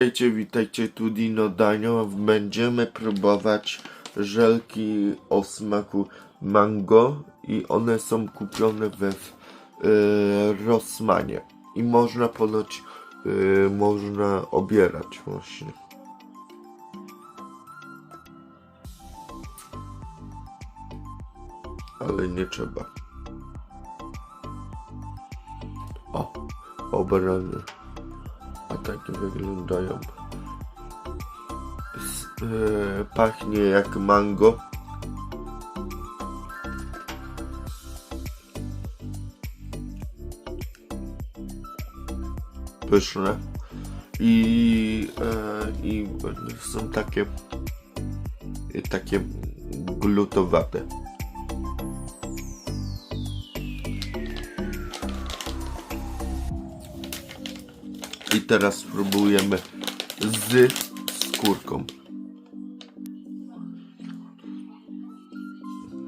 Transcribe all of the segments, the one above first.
Witajcie, witajcie, tu Dino Danio. Będziemy próbować żelki o smaku mango i one są kupione we w, e, Rossmanie. I można ponoć, e, można obierać właśnie. Ale nie trzeba. O, obrane. A takie wyglądają. E, pachnie jak mango. Pyszne. I, e, i są takie takie glutowate. I teraz spróbujemy z skórką.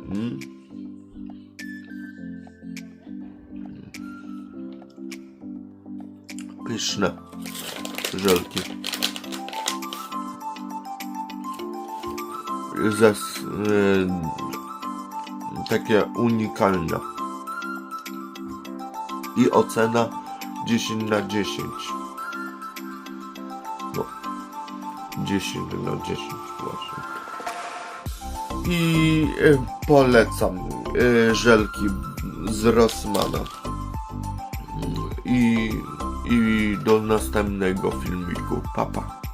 Mm. Pyszne żelki. Zas, y, takie unikalne. I ocena 10 na 10. 10 na 10 właśnie. I e, polecam e, żelki z Rossmana. I, I do następnego filmiku. Papa. Pa.